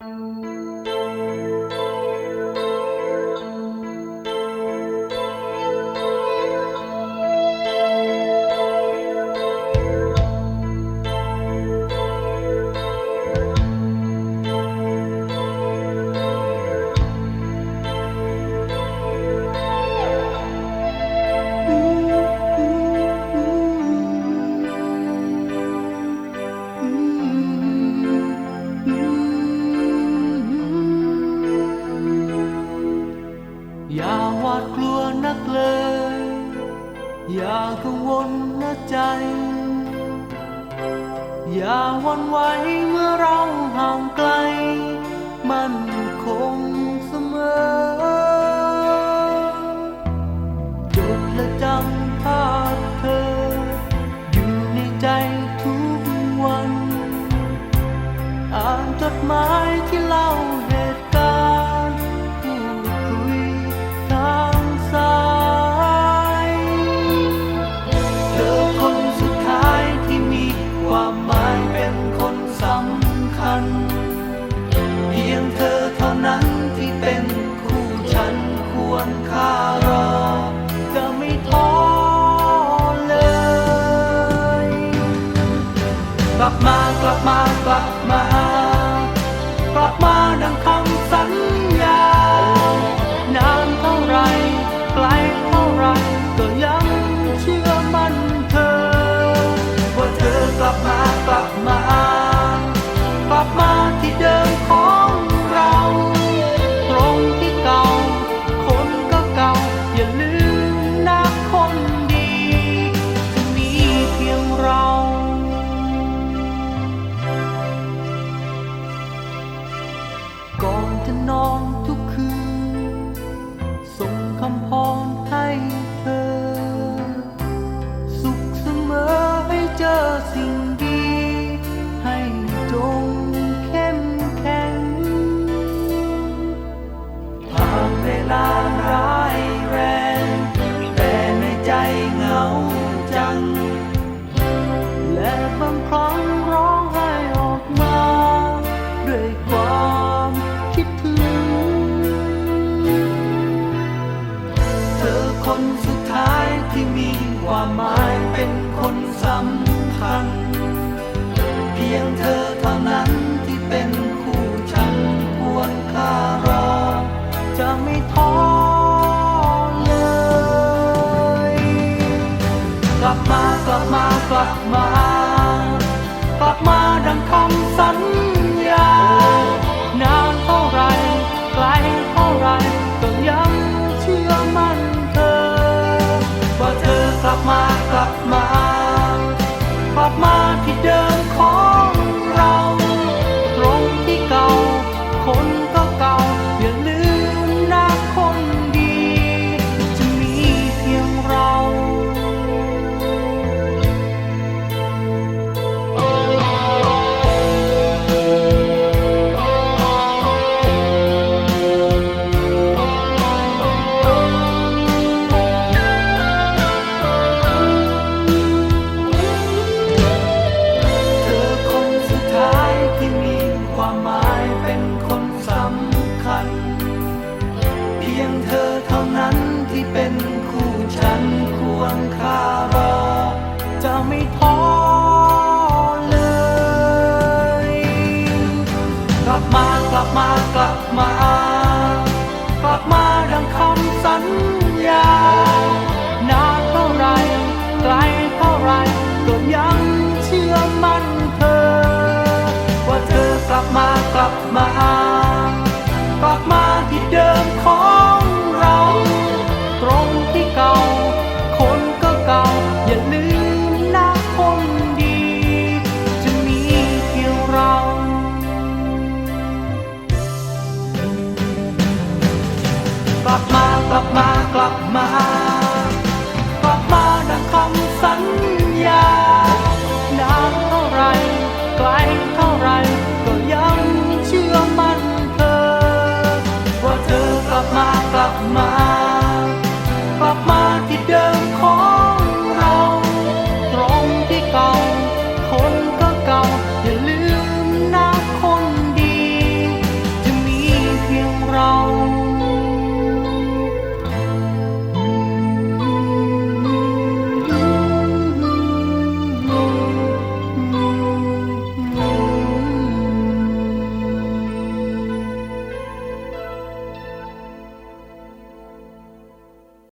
อ กังวลนะใจ อย่าวันไหวเมื่อเราห่างไกล มันคงเสมอ จดและจำภาพเธอ อยู่ในใจทุกวัน อ่านจดหมายที่เล่า ลับมากลับมากลับมา สิ่งดี ให้จงเข้มแข็งผ่านเวลาร้ายแรง แต่ในใจเหงาจัง และบางครั้งร้องไห้ออกมา ด้วยความคิดถึง เธอคนสุดท้ายที่มีความหมายเป็น พียงเธอเท่านั้นที่เป็นคู่ฉันควรค่ารอ จะไม่ท้อเลย กลับมากลับมากลับมา กลับมาดังคำสัญญา นานเท่าไรไกลเท่าไรก็ยังเชื่อมั่นเธอ ว่าเธอกลับมากลับมา กลับมาที่เดิม เป็นคู่ฉันควรค่ารอจะไม่ท้อเลยกลับมากลับมากลับมา กลับมาดังคำสัญญานานเท่าไรไกลเท่าไรก็ยังเชื่อมั่นเธอ ว่าเธอกลับมากลับมา ที่เก่า คนก็เก่า อย่าลืมนะคนดี จะมีเพียงเรา กลับมากลับมากลับมา